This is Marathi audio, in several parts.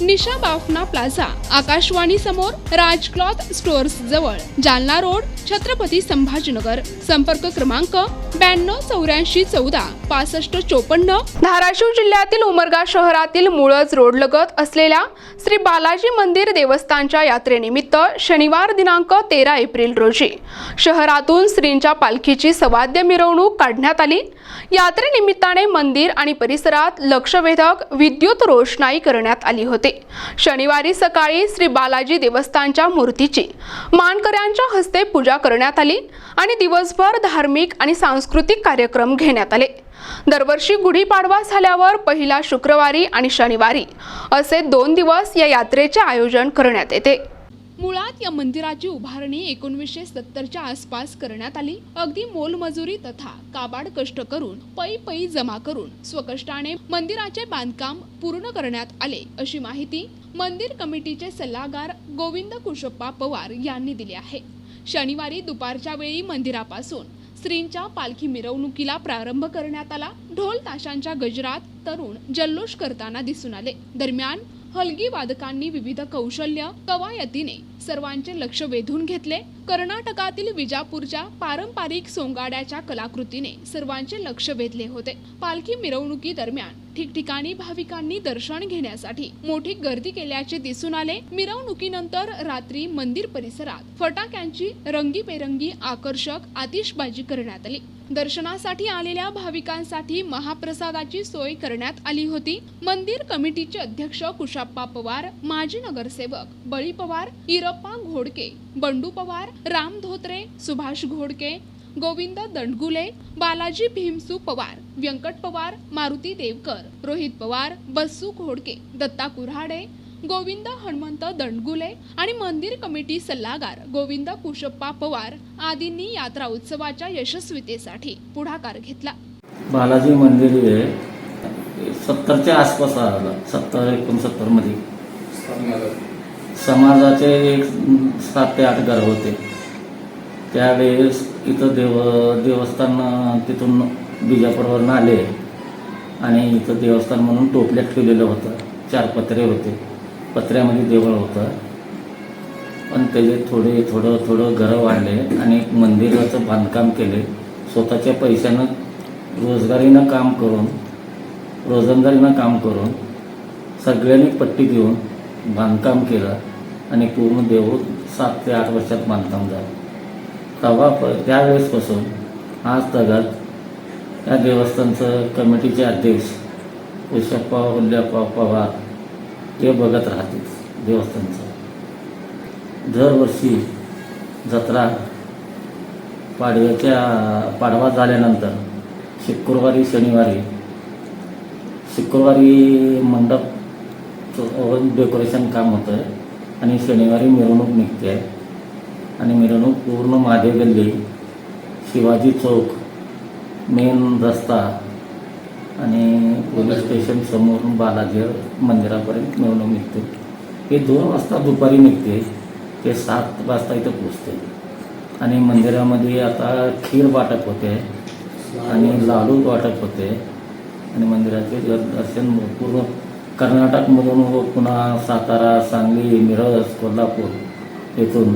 निशा बाफना प्लाझा आकाशवाणी समोर राज क्लॉथ स्टोअर्स जवळ जालना रोड छत्रपती संभाजीनगर. संपर्क क्रमांक ब्याण्णव चौऱ्याऐंशी चौदा पासष्ट चोपन्न. धाराशिव जिल्ह्यातील उमरगा शहरातील मुळज रोड लगत असलेल्या श्री बालाजी मंदिर देवस्थानच्या यात्रेनिमित्त शनिवार दिनांक तेरा एप्रिल रोजी शहरातून श्रींच्या पालखीची सवाद्य मिरवणूक काढण्यात आली. यात्रेनिमित्ताने मंदिर आणि परिसरात लक्षवेधक विद्युत रोषणाई करण्यात आली होती. शनिवारी सकाळी श्री बालाजी देवस्थानच्या मूर्तीची मानकऱ्यांच्या हस्ते पूजा करण्यात आली आणि दिवसभर धार्मिक आणि सांस्कृतिक कार्यक्रम घेण्यात आले. दरवर्षी गुढीपाडवा झाल्यावर पहिला शुक्रवारी आणि शनिवारी असे दोन दिवस या यात्रेचे आयोजन करण्यात येते. मुळात या मंदिराची उभारणी एकोणीसशे सत्तरच्या आसपास करण्यात आली. अगदी मोलमजुरी तथा काबाड कष्ट करून पै पै जमा करून स्वकष्टाने मंदिराचे बांधकाम पूर्ण करण्यात आले अशी माहिती मंदिर कमिटीचे सल्लागार गोविंद कुशप्पा पवार यांनी दिली आहे. शनिवारी दुपारच्या वेळी मंदिरापासून स्त्रींच्या पालखी मिरवणुकीला प्रारंभ करण्यात आला. ढोल ताशांच्या गजरात तरुण जल्लोष करताना दिसून आले. दरम्यान हलगी वादकांनी विविध कौशल्य कवायतीने सर्वांचे लक्ष वेधून घेतले. कर्नाटकातील विजापूरच्या पारंपरिक सोंगाड्याच्या कलाकृतीने सर्वांचे लक्ष वेधले होते. पालखी मिरवणुकी दरम्यान ठिकठिकाणी भाविकांनी दर्शन घेण्यासाठी मोठी गर्दी केल्याचे दिसून आले. मिरवणुकीनंतर रात्री मंदिर परिसरात फटाक्यांची रंगीबेरंगी आकर्षक आतिषबाजी करण्यात आली. दर्शनासाठी आलेल्या भाविकांसाठी महाप्रसादाची सोय करण्यात आली होती. मंदिर कमिटीचे अध्यक्ष कुशाप्पा पवार माजी नगरसेवक बळी पवार इरप्पा घोडके बंडू पवार राम धोत्रे सुभाष घोडके गोविंद दंडगुले बालाजी भीमसू पवार व्यंकट पवार मारुती देवकर रोहित पवार बस्सू घोडके दत्ता कुऱ्हाडे गोविंद हनुमंत दंडगुले आणि मंदिर कमिटी सल्लागार गोविंद कुशप्पा पवार आदींनी यात्रा उत्सवाच्या यशस्वीतेसाठी पुढाकार घेतला. बालाजी मंदिर हे सत्तरच्या आसपास आलं सत्तर एकोणसत्तरमध्ये. समाजाचे एक सात ते आठ घर होते. त्यावेळेस इथं देव देवस्थान तिथून बिजापूरवरून आले. आणि इथं देवस्थान म्हणून टोपल्यात ठेवलेलं होतं. चार पत्रे होते. पत्र्यामध्ये देवळ होतं. पण त्याचे थोडे थोडं थोडं घरं वाढले आणि एक मंदिराचं बांधकाम केले. स्वतःच्या पैशानं रोजगारीनं काम करून रोजंदारीनं काम करून सगळ्यांनी पट्टी घेऊन बांधकाम केलं. आणि पूर्ण देऊळ सात ते आठ वर्षात बांधकाम झालं. तेव्हा प त्यावेळेसपासून आज तगात या देवस्थानचं कमिटीचे अध्यक्ष उषप्पा उल्ल्याप्पा पवार हे बघत राहतील देवस्थानचं. दरवर्षी जत्रा पाडव्याच्या पाडवा झाल्यानंतर शुक्रवारी शनिवारी शुक्रवारी मंडप डेकोरेशन काम होतं आणि शनिवारी मिरवणूक निघते. आणि मिरवणूक पूर्ण महादेव गल्ली शिवाजी चौक मेन रस्ता आणि पोलीस स्टेशन समोरून बालाजी मंदिरापर्यंत मिरवणूक निघते. हे दोन वाजता दुपारी निघते. ते सात वाजता इथं पोचते आणि मंदिरामध्ये आता खीर वाटप होते. आणि लाडू वाटप होते. आणि मंदिराचे दर- दर्शन पूर्ण कर्नाटकमधून व पुन्हा सातारा सांगली मिरज कोल्हापूर येथून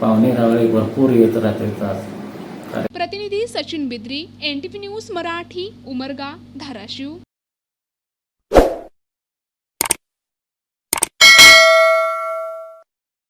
पाहुणे रावळे भरपूर येत राहतात प्रतिनिधी Sachin Bidri N T news Marathi Umarga Dharashiv.